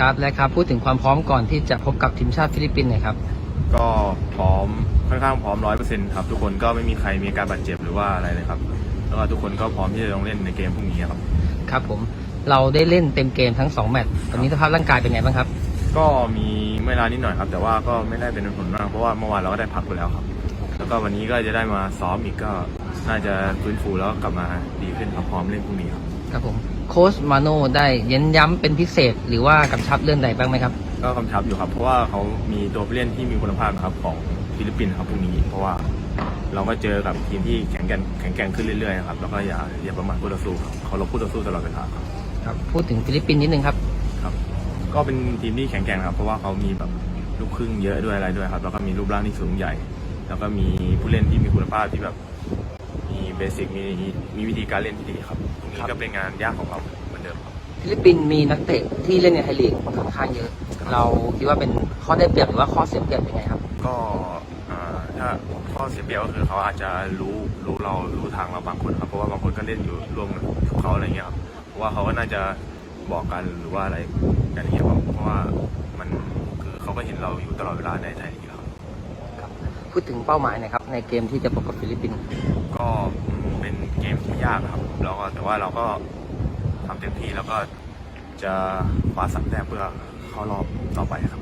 ครับและครับ พูดถึงความพร้อมก่อนที่จะพบกับทีมชาติฟิลิปปินส์หน่อยครับ ก็พร้อมค่อนข้างพร้อมร้อยเปอร์เซ็นต์ครับทุกคนก็ไม่มีใครมีอาการบาดเจ็บหรือว่าอะไรเลยครับ แล้วก็ทุกคนก็พร้อมที่จะลงเล่นในเกมพรุ่งนี้ครับ ครับผมเราได้เล่นเต็มเกมทั้ง 2 แมตช์ตอนนี้สภาพร่างกายเป็นไงบ้างครับ ก็มีเวลานิดหน่อยครับ แต่ว่าก็ไม่ได้เป็นผลมากเพราะว่าเมื่อวานเราก็ได้พักไปแล้วครับ แล้วก็วันนี้ก็จะได้มาซ้อมอีกก็น่าจะฟื้นฟูแล้วก็กลับมาดีขึ้นครับพร้อมเล่นพรุ่งนี้ครับ ครับผมโค้ชมาโน่ได้เย้นย้ำเป็นพิเศษ หรือว่ากำชับเรื่องใดบ้างไหมครับ ก็กำชับอยู่ครับ เพราะว่าเขามีตัวผู้เล่นที่มีคุณภาพนะครับของฟิลิปปินส์ครับพรุ่งนี้ เพราะว่าเราก็เจอกับทีมที่แข็งแกร่งแข็งแกร่งขึ้นเรื่อยๆครับแล้วก็อย่าอย่าประมาทคู่ต่อสู้ครับเขาเราคู่ต่อสู้ตลอดเวลาครับครับ พูดถึงฟิลิปปินส์นิดนึงครับครับ ก็เป็นทีมที่แข็งแกร่งนะครับ เพราะว่าเขามีแบบลูกครึ่งเยอะด้วยอะไรด้วยครับแล้วก็มีรูปร่างที่สูงใหญ่ แล้วก็มีผู้เล่นที่มีคุณภาพที่แบบมี เบสิกมีมีวิธีการเล่นที่ดีครับตรงนี้ก็เป็นงานยากของเราเหมือนเดิมครับฟิลิปปินส์มีนักเตะที่เล่นในไทยลีกค่อนข้างเยอะ เราคิดว่าเป็นข้อได้เปรียบหรือว่าข้อเสียเปรียบยังไงครับ ก็อ่าถ้าข้อเสียเปรียบก็คือเขาอาจจะรู้รู้เรารู้ทางเราบางคนครับเพราะว่าบางคนก็เล่นอยู่ร่วมกับเขาอะไรเงี้ยครับเพราะว่าเขาก็น่าจะบอกกันหรือว่าอะไรกันอย่างเงี้ยครับเพราะว่ามันคือเขาก็เห็นเราอยู่ตลอดเวลาในไทยลีกครับพูดถึงเป้าหมายหนะครับในเกมที่จะพบกับฟิลิปปินส์ก็อืม เป็นเกมที่ยากครับแล้วก็แต่ว่าเราก็ทำเต็มที่แล้วก็จะคว้าสามแต้มเพื่อเข้ารอบต่อไปครับ